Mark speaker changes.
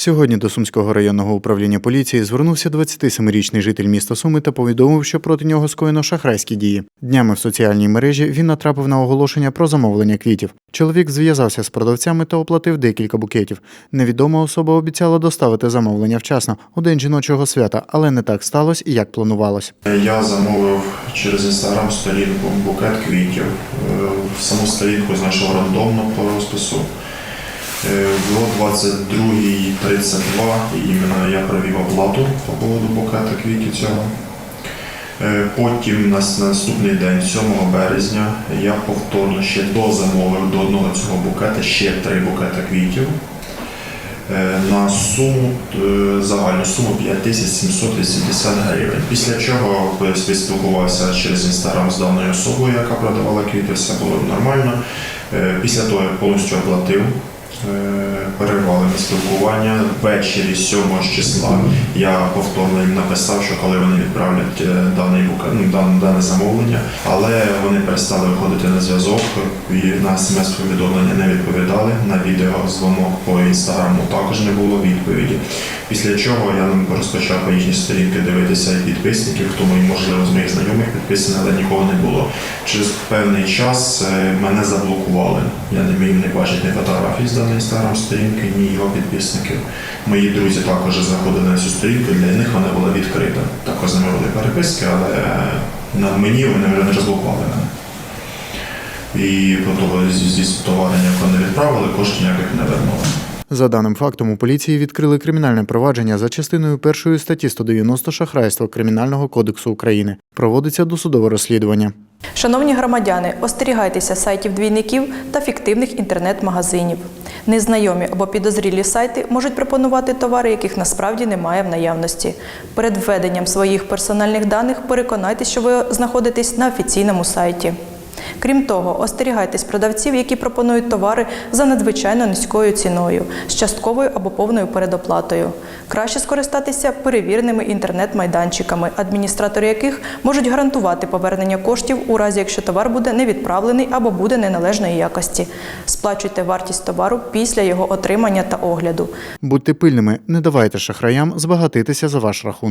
Speaker 1: Сьогодні до Сумського районного управління поліції звернувся 27-річний житель міста Суми та повідомив, що проти нього скоєно шахрайські дії. Днями в соціальній мережі він натрапив на оголошення про замовлення квітів. Чоловік зв'язався з продавцями та оплатив декілька букетів. Невідома особа обіцяла доставити замовлення вчасно у день жіночого свята, але не так сталося як планувалось.
Speaker 2: Я замовив через інстаграм сторінку букет квітів. Е, Саму сторінку знайшов рандомно по розпису. Е, Було 22.32, і іменно я провів оплату по поводу букета квітів цього. Е, Потім на наступний день, 7 березня, я повторно ще дозамовив до одного цього букета ще три букета квітів е, на суму загальну суму 5780 гривень. Після чого спілкувався через інстаграм з даною особою, яка продавала квіти, все було нормально. Після того як повністю оплатив. Е, Перервали ми спілкування ввечері 7 числа. Я повторно їм написав, що коли вони відправлять е, даний ну, дане замовлення, але вони перестали виходити на зв'язок і на смс-повідомлення не відповідали. На відеозвонок по інстаграму також не було відповіді. Після чого я розпочав по їхній сторінки дивитися і підписників, хто мої, можливо, з моїх знайомих підписаний, але нікого не було. Через певний час е, мене заблокували. Я не міг не бачити ні фотографій з даної інстаграм сторінки, ні його підписників. Мої друзі також заходили на цю сторінку, для них вона була відкрита. Також з ними були переписки, але е, на мені вони вже не розблокували мене. І зі зі товару ніякого не відправили, коштів ніяких не вернули.
Speaker 1: За даним фактом, у поліції відкрили кримінальне провадження за частиною першої статті 190 шахрайство Кримінального кодексу України. Проводиться досудове розслідування.
Speaker 3: Шановні громадяни, остерігайтеся сайтів двійників та фіктивних інтернет-магазинів. Незнайомі або підозрілі сайти можуть пропонувати товари, яких насправді немає в наявності. Перед введенням своїх персональних даних переконайтеся, що ви знаходитесь на офіційному сайті. Крім того, остерігайтесь продавців, які пропонують товари за надзвичайно низькою ціною, з частковою або повною передоплатою. Краще скористатися перевіреними інтернет-майданчиками, адміністратори яких можуть гарантувати повернення коштів у разі, якщо товар буде не відправлений або буде неналежної якості. Сплачуйте вартість товару після його отримання та огляду.
Speaker 1: Будьте пильними, не давайте шахраям збагатитися за ваш рахунок.